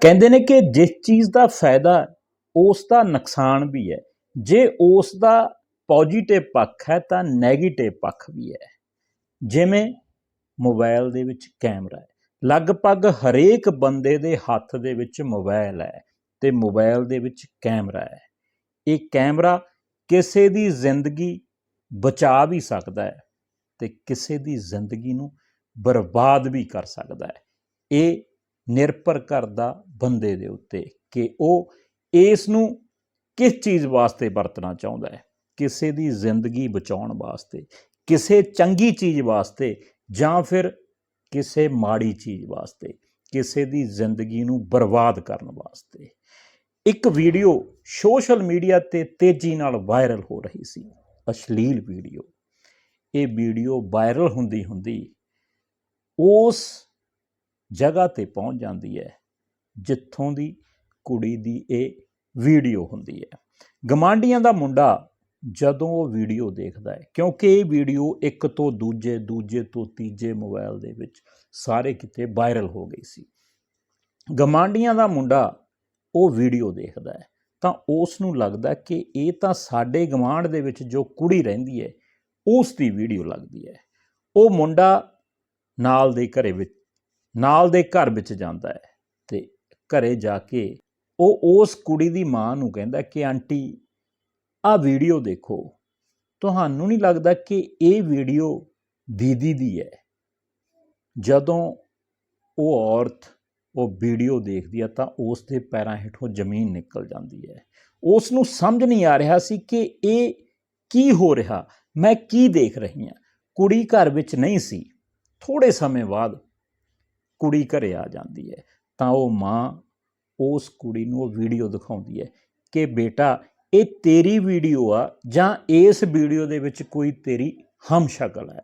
ਕਹਿੰਦੇ ਨੇ ਕਿ ਜਿਸ ਚੀਜ਼ ਦਾ ਫਾਇਦਾ ਉਸ ਦਾ ਨੁਕਸਾਨ ਵੀ ਹੈ। ਜੇ ਉਸ ਦਾ ਪੋਜੀਟਿਵ ਪੱਖ ਹੈ ਤਾਂ 네ਗੇਟਿਵ ਪੱਖ ਵੀ ਹੈ। ਜਿਵੇਂ ਮੋਬਾਈਲ ਦੇ ਵਿੱਚ ਕੈਮਰਾ ਹੈ। ਲਗਭਗ ਹਰੇਕ ਬੰਦੇ ਦੇ ਹੱਥ ਦੇ ਵਿੱਚ ਮੋਬਾਈਲ ਹੈ ਤੇ ਮੋਬਾਈਲ ਦੇ ਵਿੱਚ ਕੈਮਰਾ ਹੈ। ਇਹ ਕੈਮਰਾ ਕਿਸੇ ਦੀ ਜ਼ਿੰਦਗੀ ਬਚਾ ਵੀ ਸਕਦਾ ਹੈ ਤੇ ਕਿਸੇ ਦੀ ਜ਼ਿੰਦਗੀ ਨੂੰ ਬਰਬਾਦ ਵੀ ਕਰ ਸਕਦਾ ਹੈ। ਇਹ ਨਿਰਭਰ ਕਰਦਾ ਬੰਦੇ ਦੇ ਉੱਤੇ ਕਿ ਉਹ ਇਸ ਨੂੰ ਕਿਸ ਚੀਜ਼ ਵਾਸਤੇ ਵਰਤਣਾ ਚਾਹੁੰਦਾ ਹੈ? ਕਿਸੇ ਦੀ ਜ਼ਿੰਦਗੀ ਬਚਾਉਣ ਵਾਸਤੇ, ਕਿਸੇ ਚੰਗੀ ਚੀਜ਼ ਵਾਸਤੇ ਜਾਂ ਫਿਰ ਕਿਸੇ ਮਾੜੀ ਚੀਜ਼ ਵਾਸਤੇ, ਕਿਸੇ ਦੀ ਜ਼ਿੰਦਗੀ ਨੂੰ ਬਰਬਾਦ ਕਰਨ ਵਾਸਤੇ। ਇੱਕ ਵੀਡੀਓ ਸੋਸ਼ਲ ਮੀਡੀਆ ਤੇ ਤੇਜ਼ੀ ਨਾਲ ਵਾਇਰਲ ਹੋ ਰਹੀ ਸੀ, ਅਸ਼ਲੀਲ ਵੀਡੀਓ। ਇਹ ਵੀਡੀਓ ਵਾਇਰਲ ਹੁੰਦੀ ਹੁੰਦੀ ਉਸ ਜਗ੍ਹਾ ਤੇ ਪਹੁੰਚ ਜਾਂਦੀ ਹੈ, ਜਿੱਥੋਂ ਦੀ ਕੁੜੀ ਦੀ ਇਹ ਵੀਡੀਓ ਹੁੰਦੀ ਹੈ। ਗਮਾਂਡੀਆਂ ਦਾ ਮੁੰਡਾ ਜਦੋਂ ਉਹ ਵੀਡੀਓ ਦੇਖਦਾ ਹੈ, ਕਿਉਂਕਿ ਇਹ ਵੀਡੀਓ ਇੱਕ ਤੋਂ ਦੂਜੇ ਦੂਜੇ ਤੋਂ ਤੀਜੇ ਮੋਬਾਈਲ ਦੇ ਵਿੱਚ ਸਾਰੇ ਕਿਤੇ ਵਾਇਰਲ ਹੋ ਗਈ ਸੀ। ਗਮਾਂਡੀਆਂ ਦਾ ਮੁੰਡਾ ਉਹ ਵੀਡੀਓ ਦੇਖਦਾ ਹੈ, ਤਾਂ ਉਸ ਨੂੰ ਲੱਗਦਾ ਕਿ ਇਹ ਤਾਂ ਸਾਡੇ ਗਵਾਂਢ ਦੇ ਵਿੱਚ ਜੋ ਕੁੜੀ ਰਹਿੰਦੀ ਹੈ, ਉਸ ਦੀ ਵੀਡੀਓ ਲੱਗਦੀ ਹੈ। ਉਹ ਮੁੰਡਾ ਨਾਲ ਦੇ ਘਰੇ ਵਿੱਚ ਨਾਲ ਦੇ ਘਰ ਵਿੱਚ ਜਾਂਦਾ ਹੈ ਤੇ ਘਰੇ ਜਾ ਕੇ ਉਹ ਉਸ ਕੁੜੀ ਦੀ ਮਾਂ ਨੂੰ ਕਹਿੰਦਾ ਕਿ ਆਂਟੀ ਆ ਵੀਡੀਓ ਦੇਖੋ। ਤੁਹਾਨੂੰ ਨਹੀਂ ਲੱਗਦਾ ਕਿ ਇਹ ਵੀਡੀਓ ਦੀਦੀ ਦੀ ਹੈ? ਜਦੋਂ ਉਹ ਔਰਤ ਉਹ ਵੀਡੀਓ ਦੇਖਦੀ ਹੈ ਤਾਂ ਉਸ ਦੇ ਪੈਰਾਂ ਹੇਠੋਂ ਜ਼ਮੀਨ ਨਿਕਲ ਜਾਂਦੀ ਹੈ। ਉਸ ਨੂੰ ਸਮਝ ਨਹੀਂ ਆ ਰਿਹਾ ਸੀ ਕਿ ਇਹ ਕੀ ਹੋ ਰਿਹਾ, ਮੈਂ ਕੀ ਦੇਖ ਰਹੀ ਹਾਂ। ਕੁੜੀ ਘਰ ਵਿੱਚ ਨਹੀਂ ਸੀ। ਥੋੜੇ ਸਮੇਂ ਬਾਅਦ ਕੁੜੀ ਘਰੇ ਆ ਜਾਂਦੀ ਹੈ, ਤਾਂ ਉਹ ਮਾਂ ਉਸ ਕੁੜੀ ਨੂੰ ਉਹ ਵੀਡੀਓ ਦਿਖਾਉਂਦੀ ਹੈ ਕਿ ਬੇਟਾ, ਇਹ ਤੇਰੀ ਵੀਡੀਓ ਆ ਜਾਂ ਇਸ ਵੀਡੀਓ ਦੇ ਵਿੱਚ ਕੋਈ ਤੇਰੀ ਹਮਸ਼ਕਲ ਹੈ।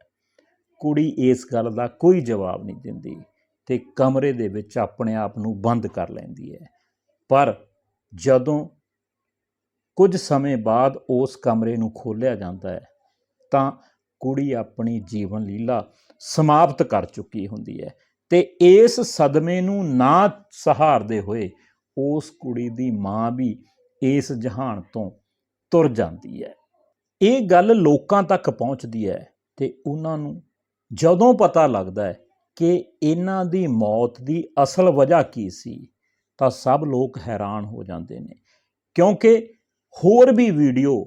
ਕੁੜੀ ਇਸ ਗੱਲ ਦਾ ਕੋਈ ਜਵਾਬ ਨਹੀਂ ਦਿੰਦੀ ਤੇ ਕਮਰੇ ਦੇ ਵਿੱਚ ਆਪਣੇ ਆਪ ਨੂੰ ਬੰਦ ਕਰ ਲੈਂਦੀ ਹੈ। ਪਰ ਜਦੋਂ ਕੁਝ ਸਮੇਂ ਬਾਅਦ ਉਸ ਕਮਰੇ ਨੂੰ ਖੋਲ੍ਹਿਆ ਜਾਂਦਾ ਹੈ, ਤਾਂ ਕੁੜੀ ਆਪਣੀ ਜੀਵਨ ਲੀਲਾ ਸਮਾਪਤ ਕਰ ਚੁੱਕੀ ਹੁੰਦੀ ਹੈ। ਤੇ ਇਸ ਸਦਮੇ ਨੂੰ ਨਾ ਸਹਾਰਦੇ ਹੋਏ ਉਸ ਕੁੜੀ ਦੀ ਮਾਂ ਵੀ ਇਸ ਜਹਾਨ ਤੋਂ ਤੁਰ ਜਾਂਦੀ ਹੈ। ਇਹ ਗੱਲ ਲੋਕਾਂ ਤੱਕ ਪਹੁੰਚਦੀ ਹੈ ਤੇ ਉਹਨਾਂ ਨੂੰ ਜਦੋਂ ਪਤਾ ਲੱਗਦਾ ਹੈ ਕਿ ਇਹਨਾਂ ਦੀ ਮੌਤ ਦੀ ਅਸਲ ਵਜ੍ਹਾ ਕੀ ਸੀ, ਤਾਂ ਸਭ ਲੋਕ ਹੈਰਾਨ ਹੋ ਜਾਂਦੇ ਨੇ। ਕਿਉਂਕਿ ਹੋਰ ਵੀ ਵੀਡੀਓ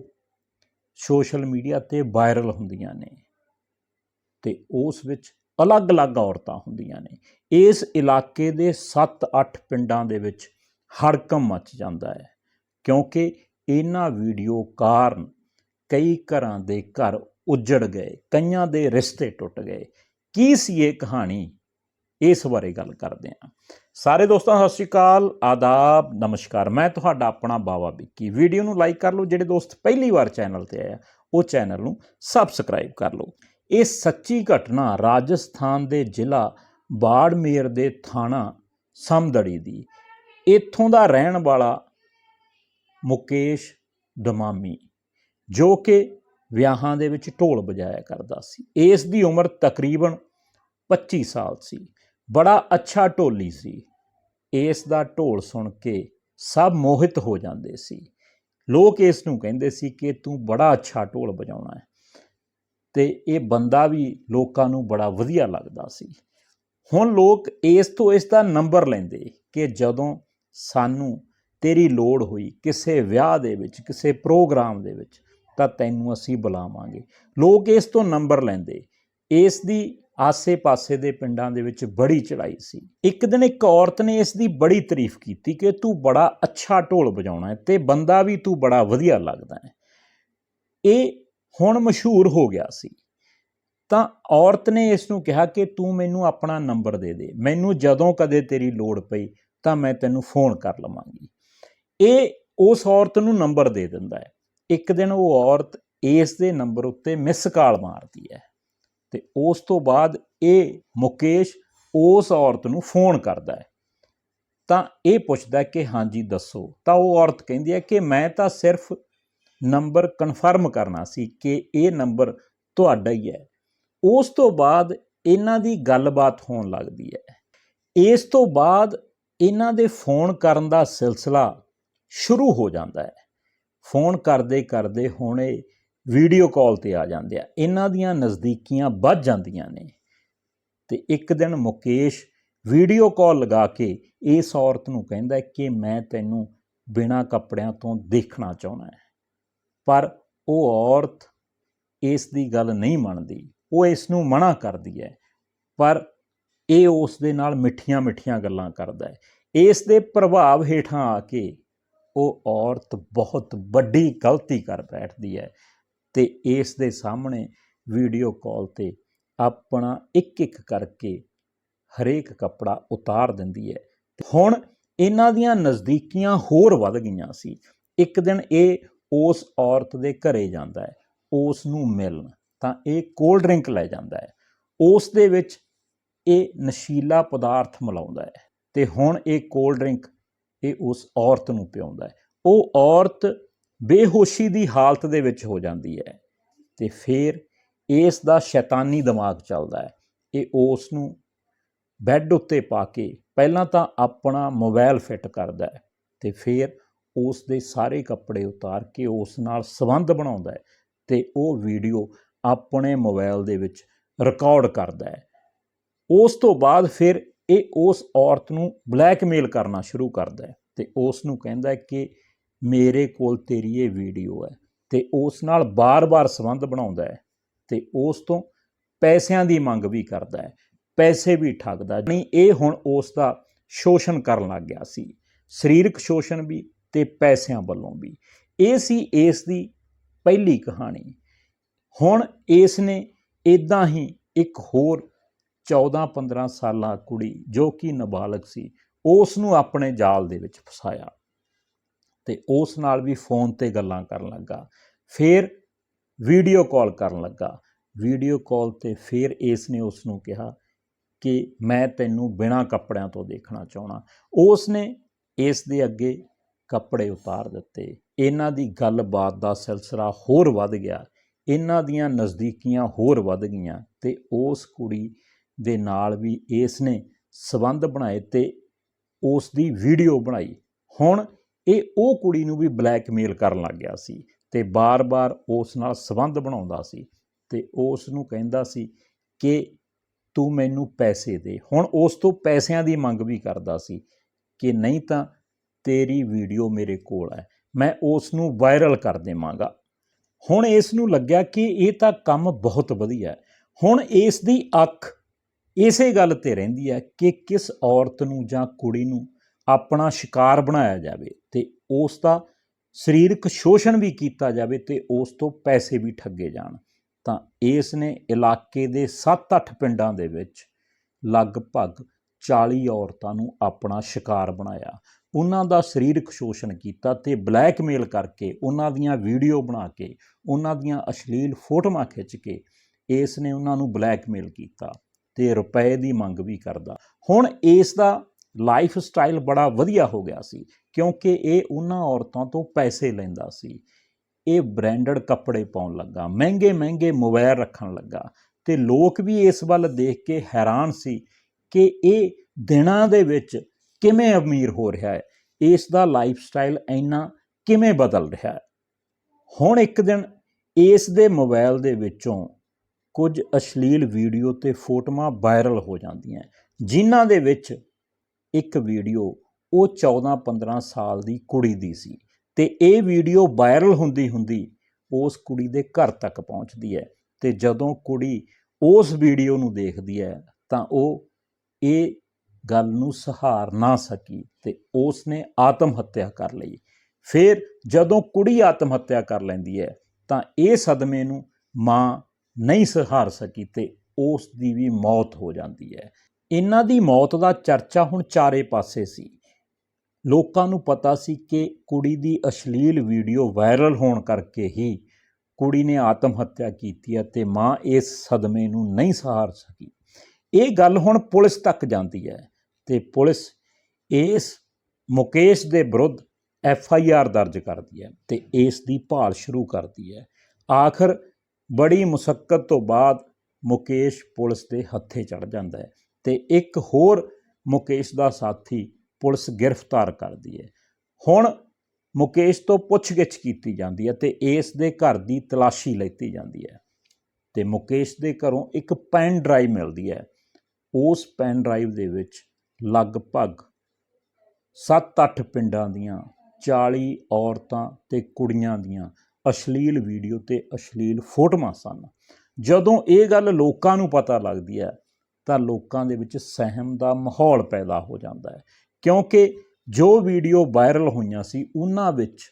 ਸੋਸ਼ਲ ਮੀਡੀਆ ਤੇ ਵਾਇਰਲ ਹੁੰਦੀਆਂ ਨੇ ਤੇ ਉਸ ਵਿੱਚ ਅਲੱਗ-ਅਲੱਗ ਔਰਤਾਂ ਹੁੰਦੀਆਂ ਨੇ। ਇਸ ਇਲਾਕੇ ਦੇ 7-8 ਪਿੰਡਾਂ ਦੇ ਵਿੱਚ ਹੜਕਮ ਮਚ ਜਾਂਦਾ ਹੈ ਕਿਉਂਕਿ ਇਹਨਾਂ ਵੀਡੀਓ ਕਾਰਨ ਕਈ ਘਰਾਂ ਦੇ ਘਰ ਉੱਜੜ ਗਏ, ਕਈਆਂ ਦੇ ਰਿਸ਼ਤੇ ਟੁੱਟ ਗਏ। ਕੀ ਸੀ ਇਹ ਕਹਾਣੀ? ਇਸ ਬਾਰੇ ਗੱਲ ਕਰਦੇ ਹਾਂ। ਸਾਰੇ ਦੋਸਤਾਂ, ਸਤਿ ਸ਼੍ਰੀ ਅਕਾਲ, ਆਦਾਬ, ਨਮਸਕਾਰ। ਮੈਂ ਤੁਹਾਡਾ ਆਪਣਾ ਬਾਵਾ ਵਿੱਕੀ। ਵੀਡੀਓ ਨੂੰ ਲਾਈਕ ਕਰ ਲਓ। ਜਿਹੜੇ ਦੋਸਤ ਪਹਿਲੀ ਵਾਰ ਚੈਨਲ ਤੇ ਆਏ ਆ, ਉਹ ਚੈਨਲ ਨੂੰ ਸਬਸਕ੍ਰਾਈਬ ਕਰ ਲਓ। ਇਹ ਸੱਚੀ ਘਟਨਾ ਰਾਜਸਥਾਨ ਦੇ ਜ਼ਿਲ੍ਹਾ ਬਾੜਮੇਰ ਦੇ ਥਾਣਾ ਸਮਦੜੀ ਦੀ। ਇੱਥੋਂ ਦਾ ਰਹਿਣ ਵਾਲਾ ਮੁਕੇਸ਼ ਦਮਾਮੀ, ਜੋ ਕਿ ਵਿਆਹਾਂ ਦੇ ਵਿੱਚ ਢੋਲ ਵਜਾਇਆ ਕਰਦਾ ਸੀ। ਇਸ ਦੀ ਉਮਰ ਤਕਰੀਬਨ 25 ਸਾਲ ਸੀ। ਬੜਾ ਅੱਛਾ ਢੋਲੀ ਸੀ। ਇਸ ਦਾ ਢੋਲ ਸੁਣ ਕੇ ਸਭ ਮੋਹਿਤ ਹੋ ਜਾਂਦੇ ਸੀ। ਲੋਕ ਇਸ ਨੂੰ ਕਹਿੰਦੇ ਸੀ ਕਿ ਤੂੰ ਬੜਾ ਅੱਛਾ ਢੋਲ ਵਜਾਉਣਾ ਹੈ। ਤੇ ਇਹ ਬੰਦਾ ਵੀ ਲੋਕਾਂ ਨੂੰ ਬੜਾ ਵਧੀਆ ਲੱਗਦਾ ਸੀ। ਹੁਣ ਲੋਕ ਇਸ ਤੋਂ ਇਸ ਦਾ ਨੰਬਰ ਲੈਂਦੇ ਕਿ ਜਦੋਂ ਸਾਨੂੰ ਤੇਰੀ ਲੋੜ ਹੋਈ ਕਿਸੇ ਵਿਆਹ ਦੇ ਵਿੱਚ, ਕਿਸੇ ਪ੍ਰੋਗਰਾਮ ਦੇ ਵਿੱਚ, ਤਾਂ ਤੈਨੂੰ ਅਸੀਂ ਬੁਲਾਵਾਂਗੇ। ਲੋਕ ਇਸ ਤੋਂ ਨੰਬਰ ਲੈਂਦੇ। ਇਸ ਦੀ ਆਸੇ-ਪਾਸੇ ਦੇ ਪਿੰਡਾਂ ਦੇ ਵਿੱਚ ਬੜੀ ਚੜਾਈ ਸੀ। ਇੱਕ ਦਿਨ ਇੱਕ ਔਰਤ ਨੇ ਇਸ ਦੀ ਬੜੀ ਤਾਰੀਫ ਕੀਤੀ ਕਿ ਤੂੰ ਬੜਾ ਅੱਛਾ ਢੋਲ ਵਜਾਉਣਾ ਹੈ ਤੇ ਬੰਦਾ ਵੀ ਤੂੰ ਬੜਾ ਵਧੀਆ ਲੱਗਦਾ ਹੈ। ਇਹ ਹੁਣ ਮਸ਼ਹੂਰ ਹੋ ਗਿਆ ਸੀ। ਤਾਂ ਔਰਤ ਨੇ ਇਸ ਨੂੰ ਕਿਹਾ ਕਿ ਤੂੰ ਮੈਨੂੰ ਆਪਣਾ ਨੰਬਰ ਦੇ ਦੇ। ਮੈਨੂੰ ਜਦੋਂ ਕਦੇ ਤੇਰੀ ਲੋੜ ਪਈ ਤਾਂ ਮੈਂ ਤੈਨੂੰ ਫੋਨ ਕਰ ਲਵਾਂਗੀ। ਇਹ ਉਸ ਔਰਤ ਨੂੰ ਨੰਬਰ ਦੇ ਦਿੰਦਾ ਹੈ। ਇੱਕ ਦਿਨ ਉਹ ਔਰਤ ਇਸ ਦੇ ਨੰਬਰ ਉੱਤੇ ਮਿਸ ਕਾਲ ਮਾਰਦੀ ਹੈ ਤੇ ਉਸ ਤੋਂ ਬਾਅਦ ਇਹ ਮੁਕੇਸ਼ ਉਸ ਔਰਤ ਨੂੰ ਫੋਨ ਕਰਦਾ ਹੈ। ਤਾਂ ਇਹ ਪੁੱਛਦਾ ਕਿ ਹਾਂਜੀ, ਦੱਸੋ। ਤਾਂ ਉਹ ਔਰਤ ਕਹਿੰਦੀ ਹੈ ਕਿ ਮੈਂ ਤਾਂ ਸਿਰਫ ਨੰਬਰ ਕਨਫਰਮ ਕਰਨਾ ਸੀ ਕਿ ਇਹ ਨੰਬਰ ਤੁਹਾਡਾ ਹੀ ਹੈ। ਉਸ ਤੋਂ ਬਾਅਦ ਇਹਨਾਂ ਦੀ ਗੱਲਬਾਤ ਹੋਣ ਲੱਗਦੀ ਹੈ। ਇਸ ਤੋਂ ਬਾਅਦ ਇਹਨਾਂ ਦੇ ਫੋਨ ਕਰਨ ਦਾ ਸਿਲਸਿਲਾ ਸ਼ੁਰੂ ਹੋ ਜਾਂਦਾ ਹੈ। ਫੋਨ ਕਰਦੇ ਕਰਦੇ ਹੁਣੇ ਵੀਡੀਓ ਕਾਲ ਤੇ ਆ ਜਾਂਦੇ ਆ। ਇਹਨਾਂ ਦੀਆਂ ਨਜ਼ਦੀਕੀਆਂ ਵੱਧ ਜਾਂਦੀਆਂ ਨੇ। ਤੇ ਇੱਕ ਦਿਨ ਮੁਕੇਸ਼ ਵੀਡੀਓ ਕਾਲ ਲਗਾ ਕੇ ਇਸ ਔਰਤ ਨੂੰ ਕਹਿੰਦਾ ਕਿ ਮੈਂ ਤੈਨੂੰ ਬਿਨਾਂ ਕੱਪੜਿਆਂ ਤੋਂ ਦੇਖਣਾ ਚਾਹੁੰਦਾ ਹੈ। ਪਰ ਉਹ ਔਰਤ ਇਸ ਦੀ ਗੱਲ ਨਹੀਂ ਮੰਨਦੀ। ਉਹ ਇਸ ਨੂੰ ਮਨਾ ਕਰਦੀ ਹੈ, ਪਰ ਇਹ ਉਸ ਦੇ ਨਾਲ ਮਿੱਠੀਆਂ ਮਿੱਠੀਆਂ ਗੱਲਾਂ ਕਰਦਾ ਹੈ। ਇਸ ਦੇ ਪ੍ਰਭਾਵ ਹੇਠਾਂ ਆ ਕੇ ਉਹ ਔਰਤ ਬਹੁਤ ਵੱਡੀ ਗਲਤੀ ਕਰ ਬੈਠਦੀ ਹੈ ਤੇ ਇਸ ਦੇ ਸਾਹਮਣੇ ਵੀਡੀਓ ਕਾਲ ਤੇ ਆਪਣਾ ਇੱਕ ਇੱਕ ਕਰਕੇ ਹਰੇਕ ਕੱਪੜਾ ਉਤਾਰ ਦਿੰਦੀ ਹੈ। ਹੁਣ ਇਹਨਾਂ ਦੀਆਂ ਨਜ਼ਦੀਕੀਆਂ ਹੋਰ ਵੱਧ ਗਈਆਂ ਸੀ। ਇੱਕ ਦਿਨ ਇਹ ਉਸ ਔਰਤ ਦੇ ਘਰੇ ਜਾਂਦਾ ਹੈ, ਉਸ ਨੂੰ ਮਿਲਣ, ਤਾਂ ਇਹ ਕੋਲਡ ਡਰਿੰਕ ਲੈ ਜਾਂਦਾ ਹੈ। ਉਸ ਦੇ ਵਿੱਚ ਇਹ ਨਸ਼ੀਲਾ ਪਦਾਰਥ ਮਿਲਾਉਂਦਾ ਹੈ ਤੇ ਹੁਣ ਇਹ ਕੋਲਡ ਡਰਿੰਕ ਇਹ ਉਸ ਔਰਤ ਨੂੰ ਪਿਆਉਂਦਾ ਹੈ। ਉਹ ਔਰਤ ਬੇਹੋਸ਼ੀ ਦੀ ਹਾਲਤ ਦੇ ਵਿੱਚ ਹੋ ਜਾਂਦੀ ਹੈ ਤੇ ਫਿਰ ਇਸ ਦਾ ਸ਼ੈਤਾਨੀ ਦਿਮਾਗ ਚੱਲਦਾ ਹੈ। ਇਹ ਉਸ ਨੂੰ ਬੈੱਡ ਉੱਤੇ ਪਾ ਕੇ ਪਹਿਲਾਂ ਤਾਂ ਆਪਣਾ ਮੋਬਾਈਲ ਫਿੱਟ ਕਰਦਾ ਹੈ ਤੇ ਫਿਰ ਉਸ ਦੇ ਸਾਰੇ ਕੱਪੜੇ ਉਤਾਰ ਕੇ ਉਸ ਨਾਲ ਸੰਬੰਧ ਬਣਾਉਂਦਾ ਹੈ ਤੇ ਉਹ ਵੀਡੀਓ ਆਪਣੇ ਮੋਬਾਈਲ ਦੇ ਵਿੱਚ ਰਿਕਾਰਡ ਕਰਦਾ ਹੈ। ਉਸ ਤੋਂ ਬਾਅਦ ਫਿਰ ਇਹ ਉਸ ਔਰਤ ਨੂੰ ਬਲੈਕਮੇਲ ਕਰਨਾ ਸ਼ੁਰੂ ਕਰਦਾ ਹੈ ਤੇ ਉਸ ਨੂੰ ਕਹਿੰਦਾ ਹੈ ਕਿ ਮੇਰੇ ਕੋਲ ਤੇਰੀ ਇਹ ਵੀਡੀਓ ਹੈ ਤੇ ਉਸ ਨਾਲ ਬਾਰ-ਬਾਰ ਸੰਬੰਧ ਬਣਾਉਂਦਾ ਹੈ ਤੇ ਉਸ ਤੋਂ ਪੈਸਿਆਂ ਦੀ ਮੰਗ ਵੀ ਕਰਦਾ ਹੈ, ਪੈਸੇ ਵੀ ਠੱਗਦਾ ਨਹੀਂ ਇਹ ਹੁਣ ਉਸ ਦਾ ਸ਼ੋਸ਼ਣ ਕਰਨ ਲੱਗ ਗਿਆ ਸੀ। ਸਰੀਰਕ ਸ਼ੋਸ਼ਣ ਵੀ ਤੇ ਪੈਸਿਆਂ ਵੱਲੋਂ ਵੀ। ਇਹ ਸੀ ਇਸ ਦੀ ਪਹਿਲੀ ਕਹਾਣੀ। ਹੁਣ ਇਸ ਨੇ ਇਦਾਂ ਹੀ ਇੱਕ ਹੋਰ 14-15 ਸਾਲਾਂ ਕੁੜੀ ਜੋ ਕਿ ਨਾਬਾਲਗ ਸੀ, ਉਸ ਨੂੰ ਆਪਣੇ ਜਾਲ ਦੇ ਵਿੱਚ ਫਸਾਇਆ ਤੇ ਉਸ ਨਾਲ ਵੀ ਫੋਨ ਤੇ ਗੱਲਾਂ ਕਰਨ ਲੱਗਾ। ਫਿਰ ਵੀਡੀਓ ਕਾਲ ਕਰਨ ਲੱਗਾ। ਵੀਡੀਓ ਕਾਲ ਤੇ ਫਿਰ ਇਸ ਨੇ ਉਸ ਨੂੰ ਕਿਹਾ ਕਿ ਮੈਂ ਤੈਨੂੰ ਬਿਨਾਂ ਕੱਪੜਿਆਂ ਤੋਂ ਦੇਖਣਾ ਚਾਹਣਾ ਉਸ ਨੇ ਇਸ ਦੇ ਅੱਗੇ ਕੱਪੜੇ ਉਤਾਰ ਦਿੱਤੇ। ਇਹਨਾਂ ਦੀ ਗੱਲਬਾਤ ਦਾ ਸਿਲਸਿਲਾ ਹੋਰ ਵੱਧ ਗਿਆ। ਇਹਨਾਂ ਦੀਆਂ ਨਜ਼ਦੀਕੀਆਂ ਹੋਰ ਵੱਧ ਗਈਆਂ ਤੇ ਉਸ ਕੁੜੀ ਦੇ ਨਾਲ ਵੀ ਇਸ ਨੇ ਸਬੰਧ ਬਣਾਏ ਤੇ ਉਸ ਦੀ ਵੀਡੀਓ ਬਣਾਈ। ਹੁਣ ਇਹ ਉਹ ਕੁੜੀ ਨੂੰ ਵੀ ਬਲੈਕਮੇਲ ਕਰਨ ਲੱਗ ਗਿਆ ਸੀ ਤੇ ਬਾਰ-ਬਾਰ ਉਸ ਨਾਲ ਸਬੰਧ ਬਣਾਉਂਦਾ ਸੀ ਤੇ ਉਸ ਨੂੰ ਕਹਿੰਦਾ ਸੀ ਕਿ ਤੂੰ ਮੈਨੂੰ ਪੈਸੇ ਦੇ। ਹੁਣ ਉਸ ਤੋਂ ਪੈਸਿਆਂ ਦੀ ਮੰਗ ਵੀ ਕਰਦਾ ਸੀ ਕਿ ਨਹੀਂ ਤਾਂ ਤੇਰੀ ਵੀਡੀਓ ਮੇਰੇ ਕੋਲ ਹੈ। ਮੈਂ ਉਸ ਨੂੰ ਵਾਇਰਲ ਕਰ ਦੇਵਾਂਗਾ। ਹੁਣ ਇਸ ਨੂੰ ਲੱਗਿਆ ਕਿ ਇਹ ਤਾਂ ਕੰਮ ਬਹੁਤ ਵਧੀਆ ਹੁਣ ਇਸ ਦੀ ਅੱਖ ਇਸੇ ਗੱਲ ਤੇ ਰਹਿੰਦੀ ਹੈ ਕਿ ਕਿਸ ਔਰਤ ਨੂੰ ਜਾਂ ਕੁੜੀ ਨੂੰ ਆਪਣਾ ਸ਼ਿਕਾਰ ਬਣਾਇਆ ਜਾਵੇ ਤੇ ਉਸ ਦਾ ਸਰੀਰਕ ਸ਼ੋਸ਼ਣ ਵੀ ਕੀਤਾ ਜਾਵੇ ਤੇ ਉਸ ਤੋਂ ਪੈਸੇ ਵੀ ਠੱਗੇ ਜਾਣ। ਤਾਂ ਇਸ ਨੇ ਇਲਾਕੇ ਦੇ 7-8 ਪਿੰਡਾਂ ਦੇ ਵਿੱਚ ਲਗਭਗ 40 ਔਰਤਾਂ ਨੂੰ ਆਪਣਾ ਸ਼ਿਕਾਰ ਬਣਾਇਆ। ਉਹਨਾਂ ਦਾ ਸਰੀਰਕ ਸ਼ੋਸ਼ਣ ਕੀਤਾ ਤੇ ਬਲੈਕਮੇਲ ਕਰਕੇ ਉਹਨਾਂ ਦੀਆਂ ਵੀਡੀਓ ਬਣਾ ਕੇ, ਉਹਨਾਂ ਦੀਆਂ ਅਸ਼ਲੀਲ ਫੋਟੋਆਂ ਖਿੱਚ ਕੇ ਇਸ ਨੇ ਉਹਨਾਂ ਨੂੰ ਬਲੈਕਮੇਲ ਕੀਤਾ ਤੇ ਰੁਪਏ ਦੀ ਮੰਗ ਵੀ ਕਰਦਾ। ਹੁਣ ਇਸ ਦਾ ਲਾਈਫ ਸਟਾਈਲ ਬੜਾ ਵਧੀਆ ਹੋ ਗਿਆ ਸੀ, ਕਿਉਂਕਿ ਇਹ ਉਹਨਾਂ ਔਰਤਾਂ ਤੋਂ ਪੈਸੇ ਲੈਂਦਾ ਸੀ। ਇਹ ਬ੍ਰਾਂਡਡ ਕੱਪੜੇ ਪਾਉਣ ਲੱਗਾ, ਮਹਿੰਗੇ ਮਹਿੰਗੇ ਮੋਬਾਈਲ ਰੱਖਣ ਲੱਗਾ ਤੇ ਲੋਕ ਵੀ ਇਸ ਵੱਲ ਦੇਖ ਕੇ ਹੈਰਾਨ ਸੀ ਕਿ ਇਹ ਦਿਨਾਂ ਦੇ ਵਿੱਚ ਕਿਵੇਂ ਅਮੀਰ ਹੋ ਰਿਹਾ ਹੈ? ਇਸ ਦਾ ਲਾਈਫ ਸਟਾਈਲ ਇੰਨਾ ਕਿਵੇਂ ਬਦਲ ਰਿਹਾ ਹੈ? ਹੁਣ ਇੱਕ ਦਿਨ ਇਸ ਦੇ ਮੋਬਾਈਲ ਦੇ ਵਿੱਚੋਂ ਕੁਝ ਅਸ਼ਲੀਲ ਵੀਡੀਓ ਤੇ ਫੋਟੋਆਂ ਵਾਇਰਲ ਹੋ ਜਾਂਦੀਆਂ ਜਿਨ੍ਹਾਂ ਦੇ ਵਿੱਚ ਇੱਕ ਵੀਡੀਓ ਉਹ 14-15 ਸਾਲ ਦੀ ਕੁੜੀ ਦੀ ਸੀ ਤੇ ਇਹ ਵੀਡੀਓ ਵਾਇਰਲ ਹੁੰਦੀ ਹੁੰਦੀ ਉਸ ਕੁੜੀ ਦੇ ਘਰ ਤੱਕ ਪਹੁੰਚਦੀ ਹੈ ਤੇ ਜਦੋਂ ਕੁੜੀ ਉਸ ਵੀਡੀਓ ਨੂੰ ਦੇਖਦੀ ਹੈ ਤਾਂ ਉਹ ਇਹ ਗੱਲ ਨੂੰ ਸਹਾਰ ਨਾ ਸਕੀ ਤੇ ਉਸ ਨੇ ਆਤਮ ਹੱਤਿਆ ਕਰ ਲਈ। ਫਿਰ ਜਦੋਂ ਕੁੜੀ ਆਤਮ ਹੱਤਿਆ ਕਰ ਲੈਂਦੀ ਹੈ, ਤਾਂ ਇਹ ਸਦਮੇ ਨੂੰ ਮਾਂ ਨਹੀਂ ਸਹਾਰ ਸਕੀ ਤੇ ਉਸ ਦੀ ਵੀ ਮੌਤ ਹੋ ਜਾਂਦੀ ਹੈ। ਇਹਨਾਂ ਦੀ ਮੌਤ ਦਾ ਚਰਚਾ ਹੁਣ ਚਾਰੇ ਪਾਸੇ ਸੀ। ਲੋਕਾਂ ਨੂੰ ਪਤਾ ਸੀ ਕਿ ਕੁੜੀ ਦੀ ਅਸ਼ਲੀਲ ਵੀਡੀਓ ਵਾਇਰਲ ਹੋਣ ਕਰਕੇ ਹੀ ਕੁੜੀ ਨੇ ਆਤਮ ਹੱਤਿਆ ਕੀਤੀ ਹੈ ਤੇ ਮਾਂ ਇਸ ਸਦਮੇ ਨੂੰ ਨਹੀਂ ਸਹਾਰ ਸਕੀ। ਇਹ ਗੱਲ ਹੁਣ ਪੁਲਿਸ ਤੱਕ ਜਾਂਦੀ ਹੈ ਤੇ ਪੁਲਿਸ ਇਸ ਮੁਕੇਸ਼ ਦੇ ਵਿਰੁੱਧ ਐਫ ਆਈ ਆਰ ਦਰਜ ਕਰਦੀ ਹੈ ਤੇ ਇਸ ਦੀ ਭਾਲ ਸ਼ੁਰੂ ਕਰਦੀ ਹੈ। ਆਖਰ ਬੜੀ ਮੁਸ਼ਕਲ ਤੋਂ ਬਾਅਦ ਮੁਕੇਸ਼ ਪੁਲਿਸ ਦੇ ਹੱਥੇ ਚੜ ਜਾਂਦਾ ਹੈ ਤੇ ਇੱਕ ਹੋਰ ਮੁਕੇਸ਼ ਦਾ ਸਾਥੀ ਪੁਲਿਸ ਗ੍ਰਿਫਤਾਰ ਕਰਦੀ ਹੈ। ਹੁਣ ਮੁਕੇਸ਼ ਤੋਂ ਪੁੱਛਗਿੱਛ ਕੀਤੀ ਜਾਂਦੀ ਹੈ ਤੇ ਇਸ ਦੇ ਘਰ ਦੀ ਤਲਾਸ਼ੀ ਲੈਤੀ ਜਾਂਦੀ ਹੈ ਤੇ ਮੁਕੇਸ਼ ਦੇ ਘਰੋਂ ਇੱਕ ਪੈਨ ਡਰਾਈਵ ਮਿਲਦੀ ਹੈ। ਉਸ ਪੈਨ ਡਰਾਈਵ ਦੇ ਵਿੱਚ ਲਗਭਗ 7-8 ਪਿੰਡਾਂ ਦੀਆਂ 40 ਔਰਤਾਂ ਤੇ ਕੁੜੀਆਂ ਦੀਆਂ ਅਸ਼ਲੀਲ ਵੀਡੀਓ ਤੇ ਅਸ਼ਲੀਲ ਫੋਟੋਆਂ ਸਨ। ਜਦੋਂ ਇਹ ਗੱਲ ਲੋਕਾਂ ਨੂੰ ਪਤਾ ਲੱਗਦੀ ਹੈ, ਤਾਂ ਲੋਕਾਂ ਦੇ ਵਿੱਚ ਸਹਿਮ ਦਾ ਮਾਹੌਲ ਪੈਦਾ ਹੋ ਜਾਂਦਾ ਹੈ। ਕਿਉਂਕਿ ਜੋ ਵੀਡੀਓ ਵਾਇਰਲ ਹੋਈਆਂ ਸੀ, ਉਹਨਾਂ ਵਿੱਚ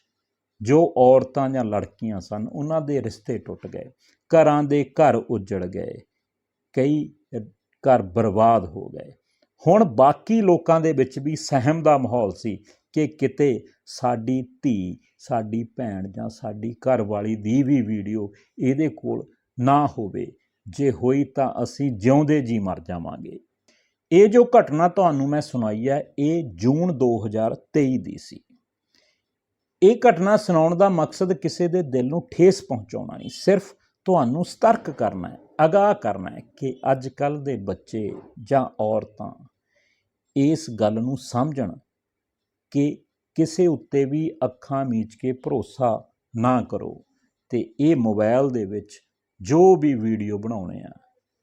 ਜੋ ਔਰਤਾਂ ਜਾਂ ਲੜਕੀਆਂ ਸਨ, ਉਹਨਾਂ ਦੇ ਰਿਸ਼ਤੇ ਟੁੱਟ ਗਏ, ਘਰਾਂ ਦੇ ਘਰ ਉਜੜ ਗਏ। ਕਈ ਘਰ ਬਰਬਾਦ ਹੋ ਗਏ। ਹੁਣ ਬਾਕੀ ਲੋਕਾਂ ਦੇ ਵਿੱਚ ਵੀ ਸਹਿਮ ਦਾ ਮਾਹੌਲ ਸੀ ਕਿ ਕਿਤੇ ਸਾਡੀ ਧੀ, ਸਾਡੀ ਭੈਣ ਜਾਂ ਸਾਡੀ ਘਰਵਾਲੀ ਦੀ ਵੀ ਵੀਡੀਓ ਇਹਦੇ ਕੋਲ ਨਾ ਹੋਵੇ। ਜੇ ਹੋਈ ਤਾਂ ਅਸੀਂ ਜਿਉਂਦੇ ਜੀ ਮਰ ਜਾਵਾਂਗੇ। ਇਹ ਜੋ ਘਟਨਾ ਤੁਹਾਨੂੰ ਮੈਂ ਸੁਣਾਈ ਹੈ, ਇਹ ਜੂਨ 2023 ਦੀ ਸੀ। ਇਹ ਘਟਨਾ ਸੁਣਾਉਣ ਦਾ ਮਕਸਦ ਕਿਸੇ ਦੇ ਦਿਲ ਨੂੰ ਠੇਸ ਪਹੁੰਚਾਉਣਾ ਨਹੀਂ, ਸਿਰਫ ਤੁਹਾਨੂੰ ਸਤਰਕ ਕਰਨਾ ਹੈ। ਅਗਾਹ ਕਰਨਾ ਹੈ ਕਿ ਅੱਜ ਕੱਲ ਦੇ ਬੱਚੇ ਜਾਂ ਔਰਤਾਂ ਇਸ ਗੱਲ ਨੂੰ ਸਮਝਣ ਕਿ ਕਿਸੇ ਉੱਤੇ ਵੀ ਅੱਖਾਂ ਮੀਚ ਕੇ ਭਰੋਸਾ ਨਾ ਕਰੋ ਤੇ ਇਹ ਮੋਬਾਈਲ ਦੇ ਵਿੱਚ ਜੋ ਵੀ ਵੀਡੀਓ ਬਣਾਉਣੇ ਆ,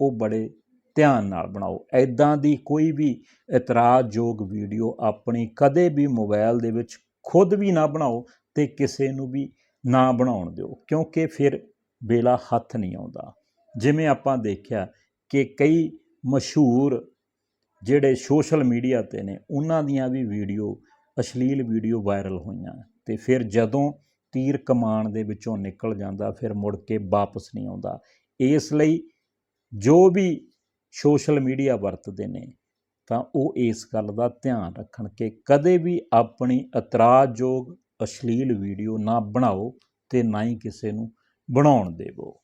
ਉਹ ਬੜੇ ਧਿਆਨ ਨਾਲ ਬਣਾਓ। ਐਦਾਂ ਦੀ ਕੋਈ ਵੀ ਇਤਰਾਜ਼ਯੋਗ ਵੀਡੀਓ ਆਪਣੀ ਕਦੇ ਵੀ ਮੋਬਾਈਲ ਦੇ ਵਿੱਚ ਖੁਦ ਵੀ ਨਾ ਬਣਾਓ ਤੇ ਕਿਸੇ ਨੂੰ ਵੀ ਨਾ ਬਣਾਉਣ ਦਿਓ, ਕਿਉਂਕਿ ਫਿਰ ਵੇਲਾ ਹੱਥ ਨਹੀਂ ਆਉਂਦਾ। ਜਿਵੇਂ ਆਪਾਂ ਦੇਖਿਆ ਕਿ ਕਈ ਮਸ਼ਹੂਰ ਜਿਹੜੇ ਸੋਸ਼ਲ ਮੀਡੀਆ ਤੇ ਨੇ, ਉਹਨਾਂ ਦੀਆਂ ਵੀ ਵੀਡੀਓ, ਅਸ਼ਲੀਲ ਵੀਡੀਓ ਵਾਇਰਲ ਹੋਈਆਂ ਤੇ ਫਿਰ ਜਦੋਂ ਤੀਰ ਕਮਾਨ ਦੇ ਵਿੱਚੋਂ ਨਿਕਲ ਜਾਂਦਾ, ਫਿਰ ਮੁੜ ਕੇ ਵਾਪਸ ਨਹੀਂ ਆਉਂਦਾ। ਇਸ ਲਈ ਜੋ ਵੀ ਸੋਸ਼ਲ ਮੀਡੀਆ ਵਰਤਦੇ ਨੇ, ਤਾਂ ਉਹ ਇਸ ਗੱਲ ਦਾ ਧਿਆਨ ਰੱਖਣ ਕਿ ਕਦੇ ਵੀ ਆਪਣੀ ਇਤਰਾਜ਼ਯੋਗ ਅਸ਼ਲੀਲ ਵੀਡੀਓ ਨਾ ਬਣਾਓ ਤੇ ਨਾ ਹੀ ਕਿਸੇ ਨੂੰ ਬਣਾਉਣ ਦੇਵੋ।